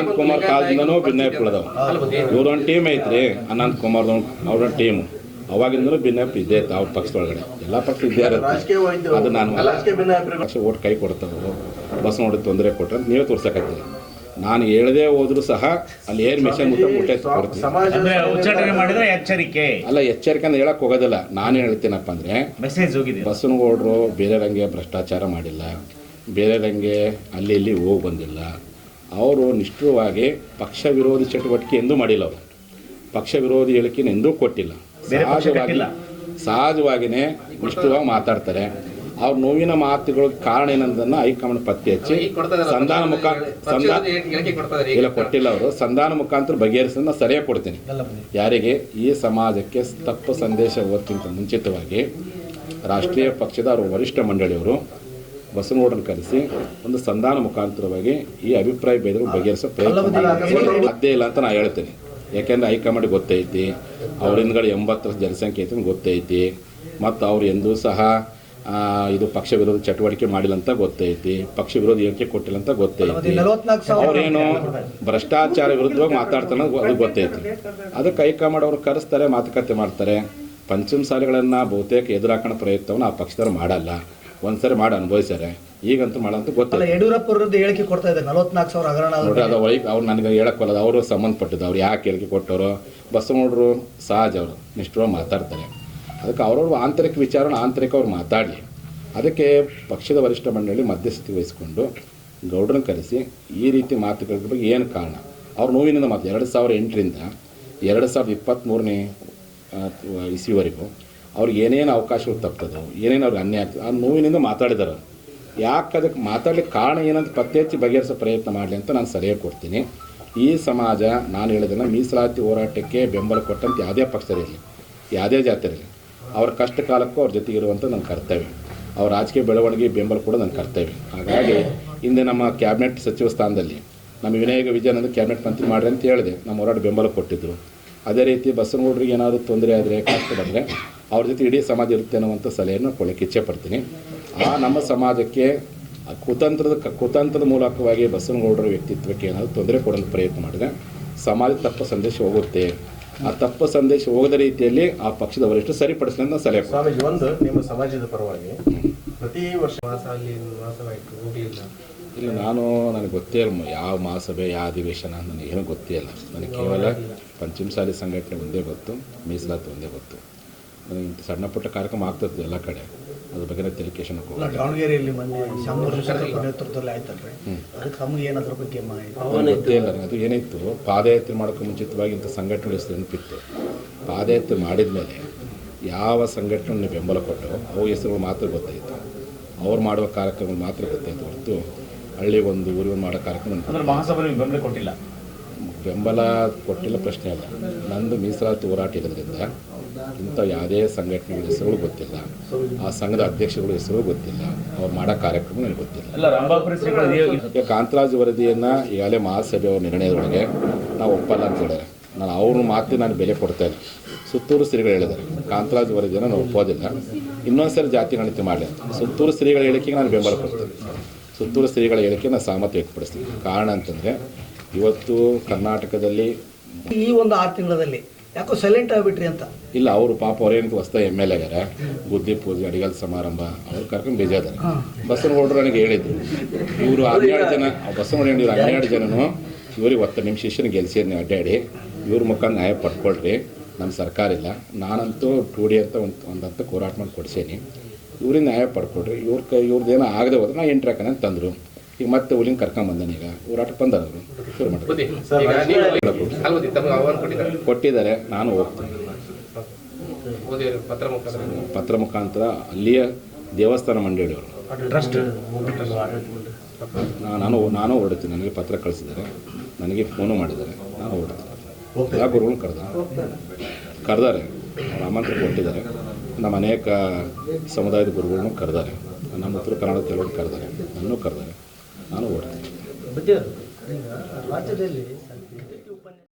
ಅನಂತ್ ಕುಮಾರ್ ಕಾಲದಿಂದನೂ ಭಿನ್ನಾಭಿಪ್ರಾಯ ಇದಾವೆ ಇವ್ರೊಂದು ಟೀಮ್ ಐತ್ರಿ ಅನಂತ್ ಕುಮಾರ್ ಅವ್ರೊಂದು ಟೀಮ್ ಅವಾಗಿಂದನೂ ಭಿನ್ನಾಭಿಪ್ರಾಯ ಇದ್ದೇ ಇತ್ತು ಅವ್ರ ಪಕ್ಷದೊಳಗಡೆ ಎಲ್ಲ ಪಕ್ಷ ಇದ್ದೇ ಇರುತ್ತೆ. ಅದು ನಾನು ಪಕ್ಷ ಓಟ್ ಕೈ ಕೊಡ್ತಾರೋ ಬಸ್ ನೋಡಿ ತೊಂದರೆ ಕೊಟ್ಟರೆ ನೀವೇ ತೋರ್ಸಕತ್ತೆ ನಾನು ಹೇಳದೆ ಹೋದ್ರು ಸಹ ಅಲ್ಲಿ ಏನ್ ಮಿಷನ್ ಮುಟ್ಟ ಮುಟ್ಟೆ ಕೊಡ್ತೀನಿ. ಅಂದ್ರೆ ಉಚ್ಚಾಟನೆ ಮಾಡಿದ್ರೆ ಎಚ್ಚರಿಕೆ. ಅಲ್ಲ ಎಚ್ಚರಿಕೆ ಅಂತ ಹೇಳಕ್ ಹೋಗೋದಿಲ್ಲ. ನಾನು ಹೇಳ್ತೀನಪ್ಪ ಅಂದ್ರೆ ಮೆಸೇಜ್ ಓಡ್ರು ಬೇರೆ ರಂಗೆ ಭ್ರಷ್ಟಾಚಾರ ಮಾಡಿಲ್ಲ. ಬೇರೆ ರಂಗೆ ಅಲ್ಲಿ ಇಲ್ಲಿ ಹೋಗಿ ಬಂದಿಲ್ಲ. ಅವರು ನಿಷ್ಠುರವಾಗಿ ಪಕ್ಷ ವಿರೋಧಿ ಚಟುವಟಿಕೆ ಎಂದೂ ಮಾಡಿಲ್ಲ ಅವರು. ಪಕ್ಷ ವಿರೋಧಿ ಹೇಳಿಕೆ ಎಂದೂ ಕೊಟ್ಟಿಲ್ಲ. ಸಹಜವಾಗಿ. ಸಹಜವಾಗಿಯೇ ನಿಷ್ಠುರವಾಗಿ ಮಾತಾಡ್ತಾರೆ. ಅವ್ರ ನೋವಿನ ಮಾತುಗಳ ಕಾರಣ ಏನಂದನ್ನ ಹೈಕಮಾಂಡ್ ಪತ್ತೆ ಹಚ್ಚಿ ಸಂಧಾನ ಮುಖಾಂತರ ಸಂಧಾನ ಇಲ್ಲ ಕೊಟ್ಟಿಲ್ಲ ಅವರು. ಸಂಧಾನ ಮುಖಾಂತರ ಬಗೆಹರಿಸೋದನ್ನ ಸರಿಯಾಗಿ ಕೊಡ್ತೀನಿ. ಯಾರಿಗೆ? ಈ ಸಮಾಜಕ್ಕೆ ತಪ್ಪು ಸಂದೇಶ ಓದ್ಕಿಂತ ಮುಂಚಿತವಾಗಿ ರಾಷ್ಟ್ರೀಯ ಪಕ್ಷದ ಅವರು ವರಿಷ್ಠ ಮಂಡಳಿಯವರು ಬಸವನಗೌಡರನ್ನು ಕರೆಸಿ ಒಂದು ಸಂಧಾನ ಮುಖಾಂತರವಾಗಿ ಈ ಅಭಿಪ್ರಾಯ ಭೇದಗಳು ಬಗೆಹರಿಸೋ ಪ್ರಯತ್ನ ಸಾಧ್ಯ ಇಲ್ಲ ಅಂತ ನಾನು ಹೇಳ್ತೇನೆ. ಯಾಕೆಂದ್ರೆ ಹೈಕಮಾಂಡ್ ಗೊತ್ತೈತಿ ಅವ್ರ ಹಿಂದ್ಗಡೆ ಎಂಬತ್ತರ ಜನಸಂಖ್ಯೆ ಐತಿ ಗೊತ್ತೈತಿ ಮತ್ತು ಅವ್ರು ಎಂದೂ ಸಹ ಇದು ಪಕ್ಷ ವಿರೋಧ ಚಟುವಟಿಕೆ ಮಾಡಿಲ್ಲ ಅಂತ ಗೊತ್ತೈತಿ ಪಕ್ಷ ವಿರೋಧ ಹೇಳಿಕೆ ಕೊಟ್ಟಿಲ್ಲ ಅಂತ ಗೊತ್ತೈತಿ ಅವರೇನು ಭ್ರಷ್ಟಾಚಾರ ವಿರುದ್ಧವಾಗಿ ಮಾತಾಡ್ತಾನೆ ಅದು ಗೊತ್ತೈತಿ ಅದಕ್ಕೆ ಹೈಕಮಾಂಡ್ ಅವರು ಕರೆಸ್ತಾರೆ ಮಾತುಕತೆ ಮಾಡ್ತಾರೆ. ಪಂಚಮ ಸಾಲಿಗಳನ್ನು ಬಹುತೇಕ ಎದುರಾಕೋಣ ಪ್ರಯತ್ನವನ್ನು ಆ ಪಕ್ಷದವ್ರು ಮಾಡಲ್ಲ. ಒಂದ್ಸರಿ ಮಾಡಿ ಅನುಭವಿಸ್ಯಾರೆ. ಈಗಂತೂ ಮಾಡಂತ ಗೊತ್ತಿಲ್ಲ. ಯಡಿಯೂರಪ್ಪ ಅವರದ್ದು ಹೇಳಿಕೆ ಕೊಡ್ತಾ ಇದ್ದಾರೆ. ನಲವತ್ನಾಲ್ಕು ಸಾವಿರ ಹಗರಣ ನೋಡ್ರಿ ಅದು ಒಳಗೆ ಅವ್ರು ನನಗೆ ಹೇಳಕ್ಕಲ್ಲ ಅವರು ಸಂಬಂಧಪಟ್ಟಿದ್ದು ಅವ್ರು ಯಾಕೆ ಹೇಳಿಕೆ ಕೊಟ್ಟವರು? ಬಸ್ ನೋಡ್ರು ಸಹಜ ಅವರು ನಿಷ್ಠವಾಗಿ ಮಾತಾಡ್ತಾರೆ. ಅದಕ್ಕೆ ಅವ್ರವ್ರ ಆಂತರಿಕ ವಿಚಾರನ ಆಂತರಿಕ ಅವ್ರು ಮಾತಾಡಲಿ. ಅದಕ್ಕೆ ಪಕ್ಷದ ವರಿಷ್ಠ ಮಂಡಳಿ ಮಧ್ಯಸ್ಥಿತಿ ವಹಿಸಿಕೊಂಡು ಗೌಡ್ರನ್ನ ಕರೆಸಿ ಈ ರೀತಿ ಮಾತುಗಳ ಬಗ್ಗೆ ಏನು ಕಾರಣ? ಅವ್ರ ನೋವಿನಿಂದ ಮಾತು ಎರಡು ಸಾವಿರ ಎಂಟರಿಂದ ಎರಡು ಸಾವಿರದ ಇಪ್ಪತ್ತ್ಮೂರನೇ ಇಸ್ವಿವರೆಗೂ ಅವ್ರಿಗೆ ಏನೇನು ಅವಕಾಶಗಳು ತಪ್ಪದು ಏನೇನು ಅವ್ರಿಗೆ ಅನ್ಯಾಯ ಆಗ್ತದೆ, ಆ ನೋವಿನಿಂದ ಮಾತಾಡಿದಾರೆ. ಯಾಕೆ ಅದಕ್ಕೆ ಮಾತಾಡ್ಲಿಕ್ಕೆ ಕಾರಣ ಏನಂತ ಪತ್ತೆ ಹಚ್ಚಿ ಬಗೆಹರಿಸೋ ಪ್ರಯತ್ನ ಮಾಡಲಿ ಅಂತ ನಾನು ಸಲಹೆ ಕೊಡ್ತೀನಿ. ಈ ಸಮಾಜ, ನಾನು ಹೇಳಿದ್ರೆ ಮೀಸಲಾತಿ ಹೋರಾಟಕ್ಕೆ ಬೆಂಬಲ ಕೊಟ್ಟಂತ ಯಾವುದೇ ಪಕ್ಷದಲ್ಲಿ ಯಾವುದೇ ಜಾತಿಯಲ್ಲಿ ಅವ್ರ ಕಷ್ಟ ಕಾಲಕ್ಕೂ ಅವ್ರ ಜೊತೆಗಿರುವಂಥ ನನ್ನ ಕರ್ತವ್ಯ. ಅವ್ರ ರಾಜಕೀಯ ಬೆಳವಣಿಗೆ ಬೆಂಬಲ ಕೂಡ ನನ್ನ ಕರ್ತವ್ಯ. ಹಾಗಾಗಿ ಹಿಂದೆ ನಮ್ಮ ಕ್ಯಾಬಿನೆಟ್ ಸಚಿವ ಸ್ಥಾನದಲ್ಲಿ ನಮ್ಮ ವಿನಾಯಕ ವಿಜಯನಂದ ಕ್ಯಾಬಿನೆಟ್ ಮಂತ್ರಿ ಮಾಡ್ರಿ ಅಂತ ಹೇಳಿದೆ. ನಮ್ಮ ಹೋರಾಟ ಬೆಂಬಲ ಕೊಟ್ಟಿದ್ದರು ಅದೇ ರೀತಿ ಬಸವನಗೌಡರಿಗೆ ಏನಾದರೂ ತೊಂದರೆ ಆದರೆ, ಕಷ್ಟ ಬಂದರೆ ಅವ್ರ ಜೊತೆ ಇಡೀ ಸಮಾಜ ಇರುತ್ತೆ ಅನ್ನುವಂಥ ಸಲಹೆಯನ್ನು ಕೊಡಲಿಕ್ಕೆ ಇಚ್ಛೆ ಪಡ್ತೀನಿ ಆ ನಮ್ಮ ಸಮಾಜಕ್ಕೆ ಆ ಕುತಂತ್ರದ ಕುತಂತ್ರದ ಮೂಲಕವಾಗಿ ಬಸವನಗೌಡರ ವ್ಯಕ್ತಿತ್ವಕ್ಕೆ ಏನಾದರೂ ತೊಂದರೆ ಕೊಡಲು ಪ್ರಯತ್ನ ಮಾಡಿದೆ ಸಮಾಜ ತಪ್ಪು ಸಂದೇಶ ಹೋಗುತ್ತೆ. ಆ ತಪ್ಪು ಸಂದೇಶ ಹೋಗದ ರೀತಿಯಲ್ಲಿ ಆ ಪಕ್ಷದ ವರಿಷ್ಠ ಸರಿಪಡಿಸಲಿ ಅಂತ ಸಲಹೆ. ಸ್ವಾಮೀಜಿ ಒಂದು ನಿಮ್ಮ ಸಮಾಜದ ಪರವಾಗಿ ಪ್ರತಿ ವರ್ಷ ಮಾಸ ಅಲ್ಲಿ ಮಾಸವಾಯಿತು ಹೋಗಲಿಲ್ಲ? ಇಲ್ಲ ನಾನು ನನಗೆ ಗೊತ್ತೇ ಇಲ್ಲ ಯಾವ ಮಹಾಸಭೆ ಯಾವ ಅಧಿವೇಶನ ನನಗೇನು ಗೊತ್ತೇ ಇಲ್ಲ. ನನಗೆ ಕೇವಲ ಪಂಚಮಸಾಲಿ ಸಂಘಟನೆ ಒಂದೇ ಗೊತ್ತು ಮೀಸಲಾತಿ ಒಂದೇ ಗೊತ್ತು. ನನಗೆ ಇಂಥ ಸಣ್ಣ ಪುಟ್ಟ ಕಾರ್ಯಕ್ರಮ ಆಗ್ತದೆ ಎಲ್ಲ ಕಡೆ. ಅದ್ರ ಬಗ್ಗೆ ತಿಳಿಕೇಶನ್ ತೆಲಿಕೇಶನ್ ದಾವಣಗೆರೆಯಲ್ಲಿ ಮೊನ್ನೆ ನೇತೃತ್ವದಲ್ಲಿ ಆಯ್ತಲ್ರಿ. ಅದಕ್ಕೆ ತಮಗೆ ಏನು ಅದ್ರ ಬಗ್ಗೆ ಮಾಹಿತಿ ಇಲ್ಲ ನನಗೆ ಅದು ಏನಿತ್ತು ಪಾದಯಾತ್ರೆ ಮಾಡೋಕ್ಕೆ ಮುಂಚಿತವಾಗಿ ಇಂಥ ಸಂಘಟನೆ ಹೆಸರು ನೆನಪಿತ್ತು. ಪಾದಯಾತ್ರೆ ಮಾಡಿದ ಮೇಲೆ ಯಾವ ಸಂಘಟನೆ ಬೆಂಬಲ ಕೊಟ್ಟು ಅವು ಹೆಸರುಗಳು ಮಾತ್ರ ಗೊತ್ತಾಯಿತು. ಅವ್ರು ಮಾಡುವ ಕಾರ್ಯಕ್ರಮಗಳು ಮಾತ್ರ ಗೊತ್ತಾಯಿತು ಹೊರತು ಹಳ್ಳಿಗೊಂದು ಊರಿಗೊಂದು ಮಾಡೋ ಕಾರ್ಯಕ್ರಮ ಮಹಾಸಭೆ ಬೆಂಬಲ ಕೊಟ್ಟಿಲ್ಲ? ಬೆಂಬಲ ಕೊಟ್ಟಿಲ್ಲ ಪ್ರಶ್ನೆ ಅಲ್ಲ ನಂದು ಮೀಸಲಾತಿ ಹೋರಾಟ ಇರೋದ್ರಿಂದ ಇಂಥ ಯಾವುದೇ ಸಂಘಟನೆಗಳ ಹೆಸರುಗಳು ಗೊತ್ತಿಲ್ಲ. ಆ ಸಂಘದ ಅಧ್ಯಕ್ಷಗಳ ಹೆಸರು ಗೊತ್ತಿಲ್ಲ. ಅವ್ರು ಮಾಡೋ ಕಾರ್ಯಕ್ರಮ ನನಗೆ ಗೊತ್ತಿಲ್ಲ. ಈಗ ಕಾಂತರಾಜ್ ವರದಿಯನ್ನು ಈಗಾಗಲೇ ಮಹಾಸಭೆಯವರ ನಿರ್ಣಯದೊಳಗೆ ನಾವು ಒಪ್ಪಲ್ಲ ಅಂತ ಹೇಳಿದ್ದಾರೆ. ನಾನು ಅವ್ರ ಮಾತು ನಾನು ಬೆಲೆ ಕೊಡ್ತಾ ಇಲ್ಲ ಸುತ್ತೂರು ಶ್ರೀಗಳು ಹೇಳಿದ್ದಾರೆ. ಕಾಂತರಾಜ್ ವರದಿಯನ್ನು ನಾವು ಒಪ್ಪೋದಿಲ್ಲ. ಇನ್ನೊಂದು ಸರಿ ಜಾತಿ ಗಣಿತ ಮಾಡಲಿ ಸುತ್ತೂರು ಶ್ರೀಗಳ ಹೇಳಿಕೆಗೆ ನಾನು ಬೆಂಬಲ ಕೊಡ್ತೇನೆ. ಸುತ್ತೂರು ಶ್ರೀಗಳ ಹೇಳಿಕೆ ನಾನು ಸಹಮತ ವ್ಯಕ್ತಪಡಿಸ್ತೀನಿ. ಕಾರಣ ಅಂತಂದರೆ ಇವತ್ತು ಕರ್ನಾಟಕದಲ್ಲಿ ಈ ಒಂದು ಆರು ತಿಂಗಳಲ್ಲಿ ಯಾಕೋ ಸೈಲೆಂಟ್ ಆಗ್ಬಿಟ್ರಿ ಅಂತ. ಇಲ್ಲ ಅವರು ಪಾಪ ಅವ್ರೇನು ಹೊಸ್ತ ಎಂ ಎಲ್ ಎಗಾರ ಬುದ್ಧಿ ಪೂಜೆ ಅಡಿಗಲ್ ಸಮಾರಂಭ ಅವ್ರು ಕರ್ಕೊಂಡು ಬೇಜಾದಾರೆ ಹೊಡ್ರು ನನಗೆ ಹೇಳಿದ್ರು ಇವರು ಹನ್ನೆರಡು ಜನ ಬಸವನಗೌಡ ಇವ್ರು ಹನ್ನೆರಡು ಜನನು ಇವ್ರಿಗೆ ಒತ್ತ ನಿಮ್ಮ ಶಿಷ್ಯನ ನೀವು ಅಡ್ಡಾಡಿ ಇವ್ರ ಮುಖ ನ್ಯಾಯ ಪಡ್ಕೊಳ್ರಿ ನಮ್ಮ ಸರ್ಕಾರ ಇಲ್ಲ. ನಾನಂತೂ ಟೂ ಡಿ ಅಂತ ಒಂದು ಒಂದಂತ ಹೋರಾಟ ಮಾಡಿ ಕೊಡ್ಸೇನಿ. ಇವ್ರಿಗೆ ನ್ಯಾಯ ಪಡ್ಕೊಳ್ರಿ ಇವ್ರ ಕೈ ಇವ್ರದ್ದೇನೋ ಆಗದೆ ಹೋದ್ರೆ ನಾ ಎಂಟ್ರಿ ಹಾಕೋಣ ತಂದರು ಈಗ ಮತ್ತೆ ಹುಲಿನ ಕರ್ಕೊಂಬಂದಾನೆ ಈಗ. ಹೋರಾಟ ಬಂದಾರ ಅವರು. ಶುರು ಮಾಡಿದ್ರು ಕೊಟ್ಟಿದ್ದಾರೆ. ನಾನು ಹೋಗ್ತೀನಿ. ಪತ್ರ ಮುಖಾಂತರ. ಅಲ್ಲಿಯ ದೇವಸ್ಥಾನ ಮಂಡಳಿಯವರು ನಾನು ನಾನು ಹೊರಡ್ತೀನಿ. ನನಗೆ ಪತ್ರ ಕಳಿಸಿದ್ದಾರೆ. ನನಗೆ ಫೋನು ಮಾಡಿದ್ದಾರೆ. ನಾನು ಹೊರಡ್ತೀನಿ. ಎಲ್ಲ ಗುರುಗಳು ಕರೆದ ಕರೆದಾರೆ. ಅವ್ರು ಕೊಟ್ಟಿದ್ದಾರೆ. ನಮ್ಮ ಅನೇಕ ಸಮುದಾಯದ ಗುರುಗಳನ್ನು ಕರೆದಾರೆ. ನಮ್ಮ ಉತ್ತರ ಕನ್ನಡ ಕೆಲವರು ಕರೆದಾರೆ. ನನ್ನೂ ಕರೆದಾರೆ. ನಾನು ಹೊರಡ್ತೀನಿ ರಾಜ್ಯದಲ್ಲಿ